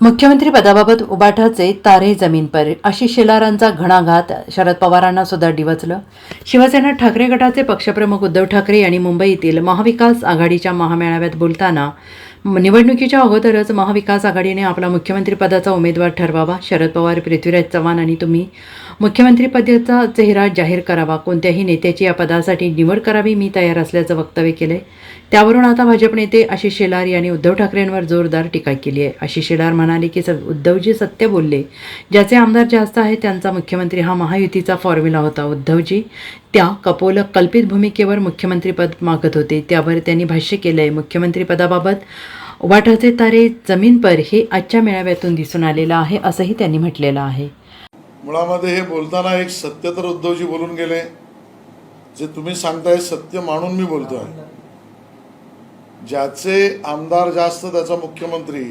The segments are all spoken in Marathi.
मुख्यमंत्री पदाबाबत उबाठाचे तारे जमीन पर. अशी शेलारांचा घणाघात शरद पवारांना सुद्धा डिवचलं. शिवसेना ठाकरे गटाचे पक्षप्रमुख उद्धव ठाकरे यांनी मुंबईतील महाविकास आघाडीच्या महामेळाव्यात बोलताना निवडणुकीच्या अगोदरच महाविकास आघाडीने आपला मुख्यमंत्रीपदाचा उमेदवार ठरवावा. शरद पवार पृथ्वीराज चव्हाण आणि तुम्ही मुख्यमंत्रीपदाचा चेहरा जाहीर करावा. कोणत्याही नेत्याची या पदासाठी निवड करावी मी तयार असल्याचं वक्तव्य केलंय. त्यावरून आता भाजप नेते आशिष शेलार यांनी उद्धव ठाकरेंवर जोरदार टीका केली आहे. आशिष शेलार म्हणाले की स- उद्धवजी सत्य बोलले. ज्याचे आमदार जास्त आहेत त्यांचा मुख्यमंत्री हा महायुतीचा फॉर्म्युला होता. उद्धवजी त्या कपोल कल्पित भूमिकेवर मुख्यमंत्रीपद मागत होते. त्यावर त्यांनी भाष्य केलं आहे मुख्यमंत्रीपदाबाबत वाटाचे तारे जमीन पर हे आजच्या मेळाव्यातून दिसून आलेलं आहे असंही त्यांनी म्हटलेलं आहे. मुळामध्ये हे बोलताना एक सत्य तर उद्धवजी बोलून गेले. जे तुम्ही सांगताय सत्य मानून मी बोलतोय ज्याचे आमदार जास्त त्याचा मुख्यमंत्री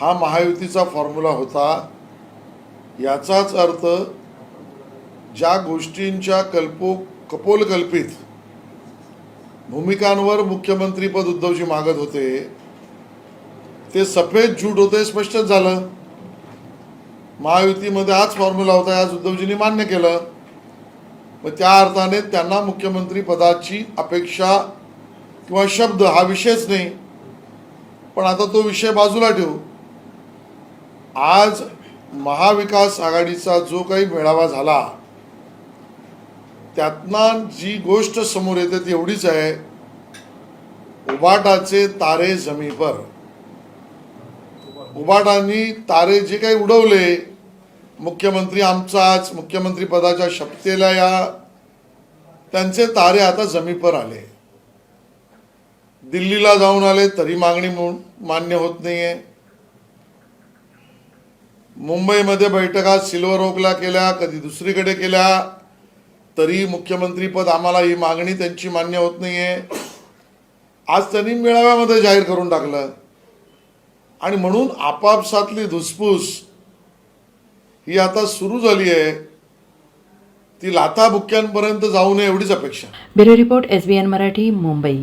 हा महायुतीचा फॉर्म्युला होता. याचाच अर्थ ज्या गोष्टींच्या कल्पो कपोलकल्पित भूमिकांवर मुख्यमंत्रीपद उद्धवजी मागत होते ते सफेद झूट होते स्पष्टच झालं. महायुतीमध्ये आज फॉर्म्युला होता आज उद्धवजींनी मान्य केलं. मग त्या अर्थाने त्यांना मुख्यमंत्री पदाची अपेक्षा किंवा शब्द हा विषयच नाही. पण आता तो विषय बाजूला ठेवू. आज महाविकास आघाडीचा जो काही मेळावा झाला त्यातनं जी गोष्ट समोर येते ती एवढीच आहे. उबाटाचे तारे जमीपर उबाटांनी तारे जे काही उडवले मुख्यमंत्री आमचाच मुख्यमंत्री पदाच्या शपथेला या त्यांचे तारे आता जमीपर आले. दिल्लीला जाऊन आले तरी मागणी मान्य होत नाहीये. मुंबईमध्ये बैठका सिल्वर ओकला केल्या कधी दुसरीकडे केल्या तरी मुख्यमंत्रीपद आम्हाला ही मागणी त्यांची मान्य होत नाहीये. आज त्यांनी मेळाव्यामध्ये जाहीर करून टाकलं. आणि म्हणून आपापसातली धुसफूस ही आता सुरू झाली आहे. ती लाथाबुक्क्यांपर्यंत जाऊ नये एवढीच अपेक्षा. Bureau report S B N Marathi Mumbai.